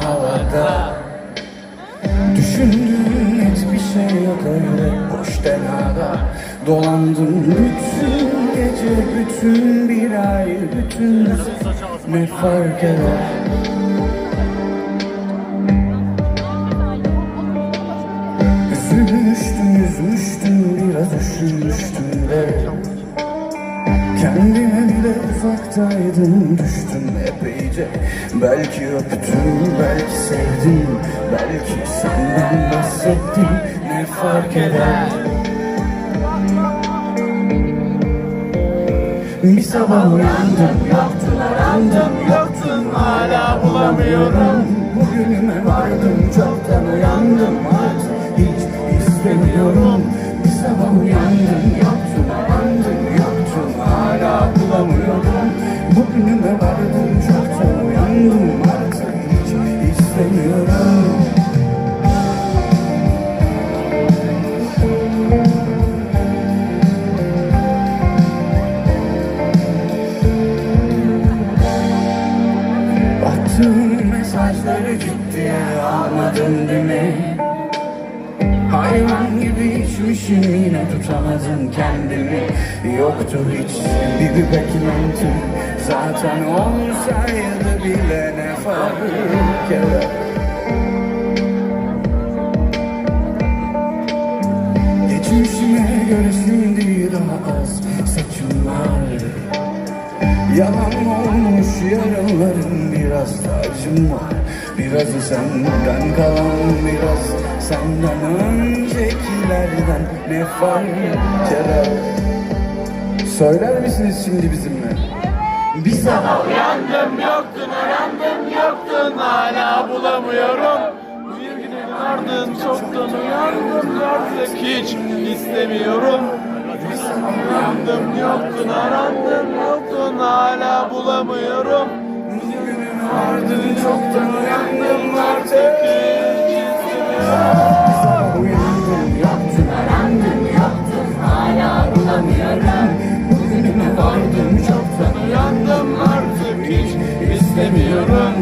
havada. Düşündüğüm hiçbir şey yok öyle boş tenada Dolandım bütün gece, bütün bir ay, bütün ne fark eder? Üzülmüştüm, üzmüştüm, biraz üşümüştüm de. Kendime bile uzaktaydım, düştüm epeyce Belki öptüm, belki sevdim, belki senden bahsettim. Ne fark eder? Bir sabah uyandım, yoktun arandım, yoktun hala bulamıyorum. Bugünüme vardım, çoktan uyandım artık hiç istemiyorum. Bir sabah uyandım, yoktun Attığım mesajları ciddiye almadın değil mi? Hayvan gibi içmişim yine tutamadım kendimi. Yoktu hiç bir beklentim. Zaten olsaydı bile ne fark eder? Geçmişime göre şimdi daha az saçım var. Yalan olmuş yarınların biraz da acım var. Birazı senden kalan biraz senden öncekilerden ne fark eder? Söyler misiniz şimdi bizimle? Bir sabah Uyandım yoktun arandım yoktun hala bulamıyorum. Bir günün ardın çoktan uyandım artık hiç istemiyorum. Bir sabah uyandım yoktun arandım yolunu hala bulamıyorum. Bugünün ardını çoktan uyandım artık. Uyandım yaptım arandım yaptım hala bulamıyorum Bugünüme çoktan uyandım artık? Hiç istemiyorum.